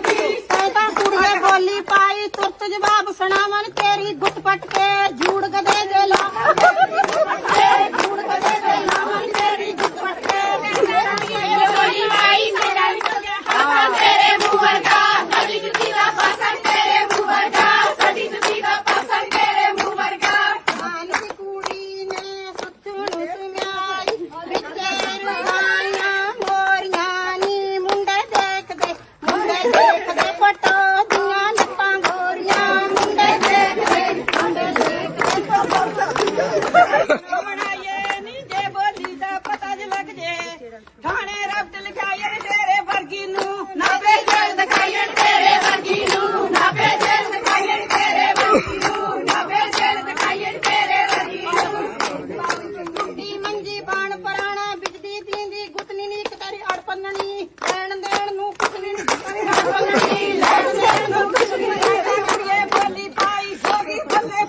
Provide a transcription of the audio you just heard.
ਤੈਂ ਤਾਂ ਕੁੜੀਏ ਬੋਲੀ ਪਾਈ ਤੁਰਤ ਜਵਾਬ ਸੁਣਾਵਣ ਤੇਰੀ ਥਾਣੇ ਰੱਬ ਤੇ ਲਿਖਾਇਆ ਤੇਰੇ ਵਰਗੀ ਨੂੰ। ਨਾ ਬੇਜਲ ਦਿਖਾਇਆ ਤੇਰੇ ਵਰਗੀ ਨੂੰ। ਨਾ ਬੇਜਲ ਦਿਖਾਇਆ ਤੇਰੇ ਵਰਗੀ ਨੂੰ। ਨਾ ਬੇਜਲ ਦਿਖਾਇਆ ਤੇਰੇ ਵਰਗੀ ਨੂੰ। ਦੀ ਮੰਜੀ ਬਾਣ ਪਰਾਣਾ ਬਿਜਦੀ ਦੀਂਦੀ ਗੁੱਤਨੀ ਨੀ ਕਤਾਰੀ ਅੜ ਪੰਨਣੀ। ਲੈਣ ਦੇਣ ਨੂੰ ਕੁਸਨੀ ਨੀ ਕਤਾਰੀ ਅੜ ਪੰਨਣੀ। ਲੈਣ ਦੇਣ ਨੂੰ ਕੁਸਨੀ ਨੀ ਕਤਾਰੀ ਬੋਲੀ ਪਾਈ ਜੋਗੀ ਬੱਲੇ